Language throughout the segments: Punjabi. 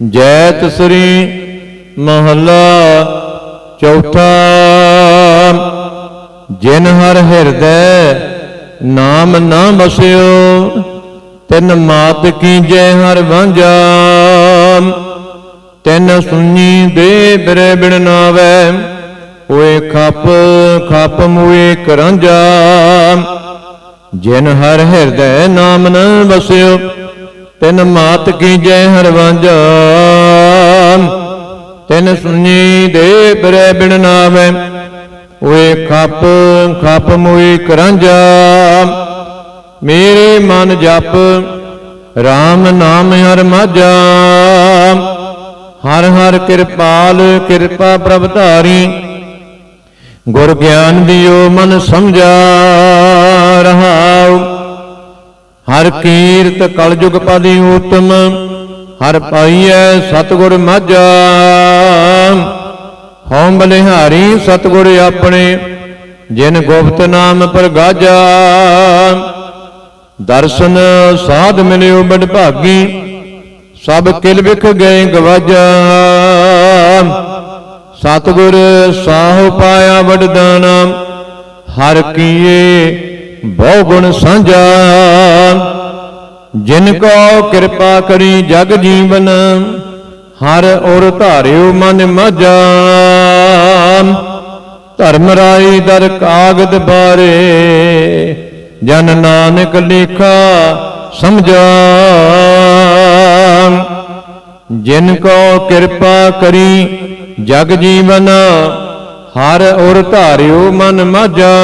ਜੈਤ ਸ੍ਰੀ ਮਹੱਲਾ ਚੌਥਾ, ਜਿਨ ਹਰ ਹਿਰਦੈ ਨਾਮ ਨਾ ਵਸਿਓ, ਤਿਨ ਮਾਤ ਕੀ ਜੈ ਹਰ ਵਾਂਝਾ, ਤਿਨ ਸੁਣੀ ਦੇ ਬਿਰੇ ਬਿਨ ਨਾਵੈ, ਓਏ ਖੱਪ ਖੱਪ ਮੂਏ ਕਰਾਂਜਾ ਜਿਨ ਹਰ ਹਿਰਦੈ ਨਾਮ ਨਾ ਵਸਿਓ ਤਿਨ ਮਾਤ ਕੀ ਜੈ ਹਰ ਵਾਂਝਾ। ਤਿਨ ਸੁਣੀ ਦੇ ਬਰੇ ਬਿਨ ਨਾਮੈ ਓਏ ਖੱਪ ਖੱਪ ਮੋਈ ਕਰਾਂਜਾ ਮੇਰੇ ਮਨ ਜਪ RAM ਨਾਮ ਹਰ ਮਾਝਾ। ਹਰ ਹਰ ਕਿਰਪਾਲ, ਕਿਰਪਾ ਪ੍ਰਭ ਧਾਰੀ। ਗੁਰ ਗਿਆਨ ਦਿਓ ਮਨ ਸਮਝਾ ਰਹਾਉ ਹਰ ਕੀਰਤ ਕਲਯੁਗ ਪਦੀ ਉਤਮ ਹਰ ਪਾਈਐ ਸਤਗੁਰ ਮਾਝਾ। ਹਉ ਬਲਿਹਾਰੀ ਸਤਗੁਰ ਆਪਣੇ, ਜਿਨ ਗੁਪਤ ਨਾਮ ਪ੍ਰਗਾਜਾ ਦਰਸ਼ਨ ਸਾਧ ਮਿਲਿਓ ਬੜ ਭਾਗੀ, ਸਭ ਕਿਲ ਵਿਖ ਗਏ ਗਵਾਜਾ। ਸਤਗੁਰ ਸਾਹੁ ਪਾਇਆ ਵਡਦਾਨਾ, ਹਰ ਕੀਏ ਬਹੁ ਗੁਣ ਸਾਂਝਾ। ਜਿਨ ਕੋ ਕਿਰਪਾ ਕਰੀ ਜਗ ਜੀਵਨ, ਹਰ ਔਰ ਧਾਰਿਓ ਮਨ ਮਜ਼ਾ ਧਰਮ ਰਾਈ ਦਰ ਕਾਗਦ ਬਾਰੇ, ਜਨ ਨਾਨਕ ਲੇਖਾ ਸਮਝਾ ਜਿਨ ਕੋ ਕਿਰਪਾ ਕਰੀ ਜਗ ਜੀਵਨ, ਹਰ ਔਰ ਧਾਰਿਓ ਮਨ ਮਾਝਾ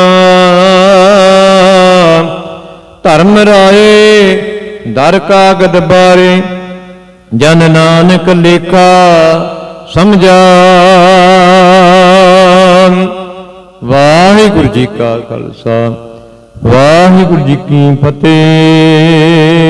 ਧਰਮ ਰਾਏ ਦਰ ਕਾਗਦ ਬਾਰੇ, ਜਨ ਨਾਨਕ ਲੇਖਾ ਸਮਝਾ ਵਾਹਿਗੁਰੂ ਜੀ ਕਾ ਖਾਲਸਾ, ਵਾਹਿਗੁਰੂ ਜੀ ਕੀ ਫਤਿਹ।